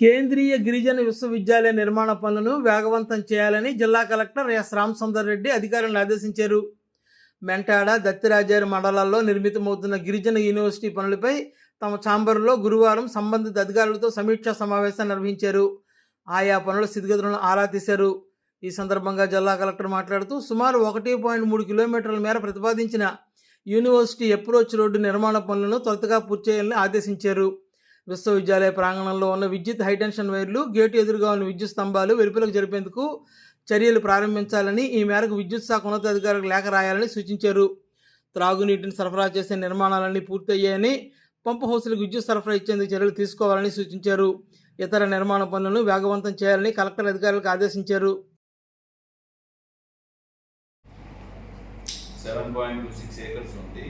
కేంద్రీయ గిరిజన విశ్వవిద్యాలయ నిర్మాణ పనులను వేగవంతం చేయాలని జిల్లా కలెక్టర్ ఎస్ రామసుందర్ రెడ్డి అధికారులను ఆదేశించారు. మెంటాడ దత్తిరాజారి మండలాల్లో నిర్మితమవుతున్న గిరిజన యూనివర్సిటీ పనులపై తమ ఛాంబర్లో గురువారం సంబంధిత అధికారులతో సమీక్షా సమావేశం నిర్వహించారు. ఆయా పనుల స్థితిగతులను ఆరా తీశారు. ఈ సందర్భంగా జిల్లా కలెక్టర్ మాట్లాడుతూ సుమారు ఒకటి పాయింట్ మూడు కిలోమీటర్ల మేర ప్రతిపాదించిన యూనివర్సిటీ అప్రోచ్ రోడ్డు నిర్మాణ పనులను త్వరతగా పూర్తి చేయాలని ఆదేశించారు. విశ్వవిద్యాలయ ప్రాంగణంలో ఉన్న విద్యుత్ హైటెన్షన్ వైర్లు గేటు ఎదురుగా ఉన్న విద్యుత్ స్తంభాలు వెలుపులకు జరిపేందుకు చర్యలు ప్రారంభించాలని ఈ మేరకు విద్యుత్ శాఖ ఉన్నతాధికారులకు లేఖ రాయాలని సూచించారు. త్రాగునీటిని సరఫరా చేసే నిర్మాణాలన్నీ పూర్తయ్యాయని పంపు హౌసులకు విద్యుత్ సరఫరా ఇచ్చేందుకు చర్యలు తీసుకోవాలని సూచించారు. ఇతర నిర్మాణ పనులను వేగవంతం చేయాలని కలెక్టర్ అధికారులకు ఆదేశించారు. Seven point two six acres ఉంది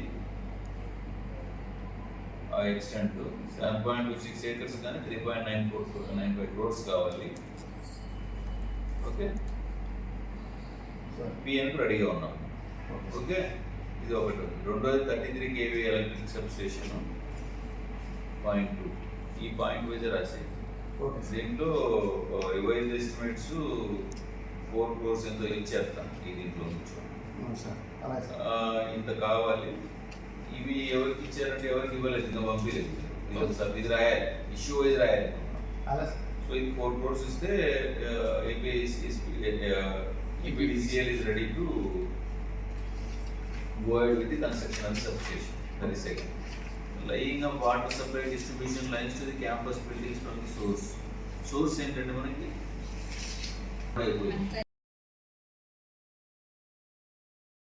extent seven point two six acres కానీ three point nine four nine five crores కావాలి. ఓకే పిఎన్ రెడీగా ఉన్నాం. ఓకే ఇది ఒకటి. రెండోది thirty three KV electric sub station point two ఈ పాయింట్ వైజ్ రాసి దీంట్లో రివైజ్ ఎస్టిమేట్స్ ఫోర్ క్రోర్స్ ఎంతో ఇచ్చేస్తాం. ఈ దీంట్లో నుంచి. ఇంత కావాలి. ఇవి ఎవరికి ఇచ్చారంటే ఎవరికి ఇవ్వలేదు ఇంకా పంపించలేదు ఇది ఒకసారి ఇది రాయాలి ఇష్యూ వైజ్ రాయాలి సో ఇది ఫోర్ క్రోర్స్ ఇస్తే APDCL is ready to ahead with the construction of substation. That is second. Laying of water supply distribution lines to the campus buildings from the source. Source ఏంటంటే మనకి అయిపోయింది